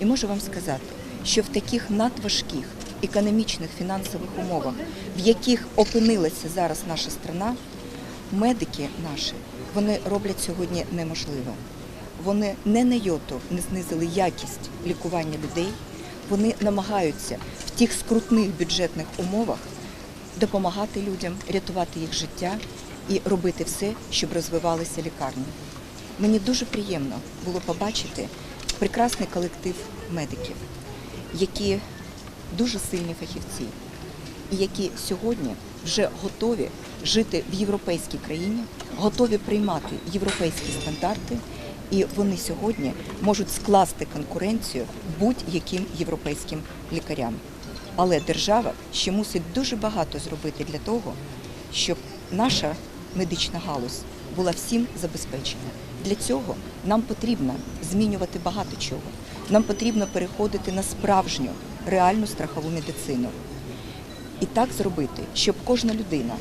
І можу вам сказати, що в таких надважких економічних фінансових умовах, в яких опинилася зараз наша страна, медики наші вони роблять сьогодні неможливе. Вони не на йоту не знизили якість лікування людей. Вони намагаються в тих скрутних бюджетних умовах допомагати людям, рятувати їх життя і робити все, щоб розвивалися лікарні. Мені дуже приємно було побачити прекрасний колектив медиків, які дуже сильні фахівці, і які сьогодні вже готові жити в європейській країні, готові приймати європейські стандарти, і вони сьогодні можуть скласти конкуренцію будь-яким європейським лікарям. Але держава ще мусить дуже багато зробити для того, щоб наша медична галузь була всім забезпечена. Для цього нам потрібно змінювати багато чого. Нам потрібно переходити на справжню реальну страхову медицину. І так зробити, щоб кожна людина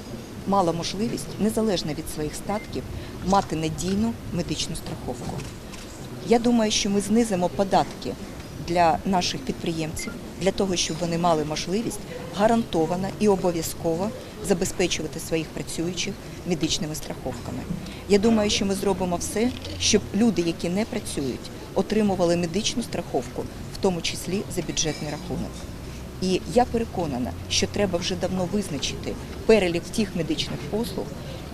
мала можливість, незалежно від своїх статків, мати надійну медичну страховку. Я думаю, що ми знизимо податки для наших підприємців, для того, щоб вони мали можливість гарантовано і обов'язково забезпечувати своїх працюючих медичними страховками. Я думаю, що ми зробимо все, щоб люди, які не працюють, отримували медичну страховку, в тому числі за бюджетний рахунок. І я переконана, що треба вже давно визначити перелік тих медичних послуг,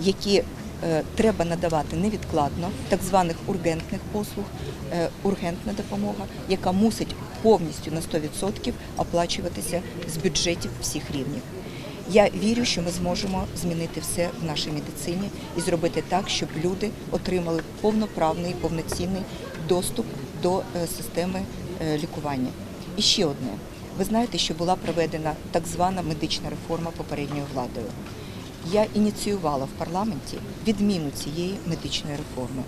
які треба надавати невідкладно, так званих ургентних послуг, е, ургентна допомога, яка мусить повністю на 100% оплачуватися з бюджетів всіх рівнів. Я вірю, що ми зможемо змінити все в нашій медицині і зробити так, щоб люди отримали повноправний, повноцінний доступ до е, системи е, лікування. І ще одне. Ви знаєте, що була проведена так звана медична реформа попередньою владою. Я ініціювала в парламенті відміну цієї медичної реформи.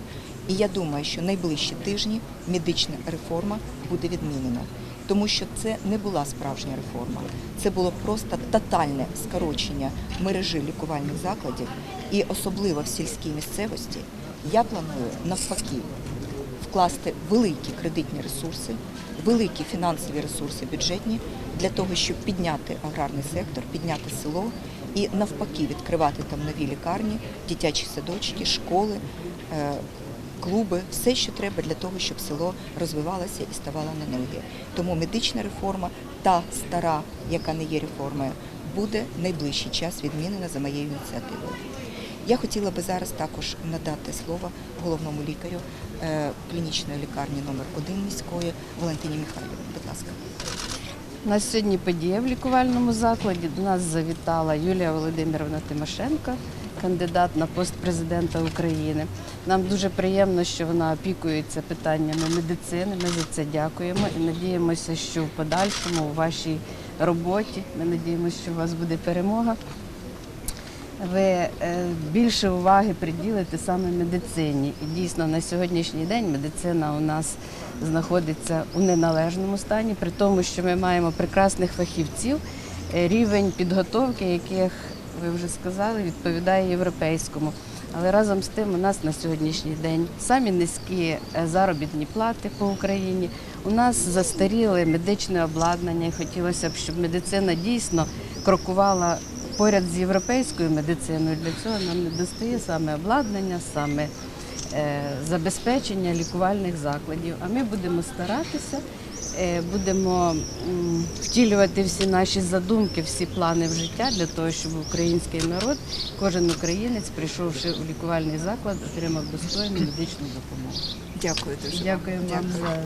І я думаю, що найближчі тижні медична реформа буде відмінена, тому що це не була справжня реформа. Це було просто тотальне скорочення мережі лікувальних закладів, і особливо в сільській місцевості я планую навпаки вкласти великі кредитні ресурси, великі фінансові ресурси бюджетні для того, щоб підняти аграрний сектор, підняти село і навпаки відкривати там нові лікарні, дитячі садочки, школи, е, клуби, все, що треба для того, щоб село розвивалося і ставало на ноги. Тому медична реформа, та стара, яка не є реформою, буде найближчий час відмінена за моєю ініціативою. Я хотіла би зараз також надати слово головному лікарю е, клінічної лікарні номер 1 міської Валентині Михайлівні. Будь ласка. У нас сьогодні подія в лікувальному закладі. До нас завітала Юлія Володимировна Тимошенко, кандидат на пост президента України. Нам дуже приємно, що вона опікується питаннями медицини. Ми за це дякуємо і надіємося, що в подальшому у вашій роботі ми надіємося, що у вас буде перемога. Ви е, більше уваги приділите саме медицині. І дійсно на сьогоднішній день медицина у нас знаходиться у неналежному стані, при тому, що ми маємо прекрасних фахівців, е, рівень підготовки, яких ви вже сказали, відповідає європейському. Але разом з тим у нас на сьогоднішній день самі низькі е, заробітні плати по Україні. У нас застаріле медичне обладнання. І хотілося б, щоб медицина дійсно крокувала поряд з європейською медициною. Для цього нам не достає саме обладнання, саме е, забезпечення лікувальних закладів. А ми будемо старатися, е, будемо втілювати всі наші задумки, всі плани в життя для того, щоб український народ, кожен українець, прийшовши в лікувальний заклад, отримав достойну медичну допомогу. Дякую дуже. Дякую вам за.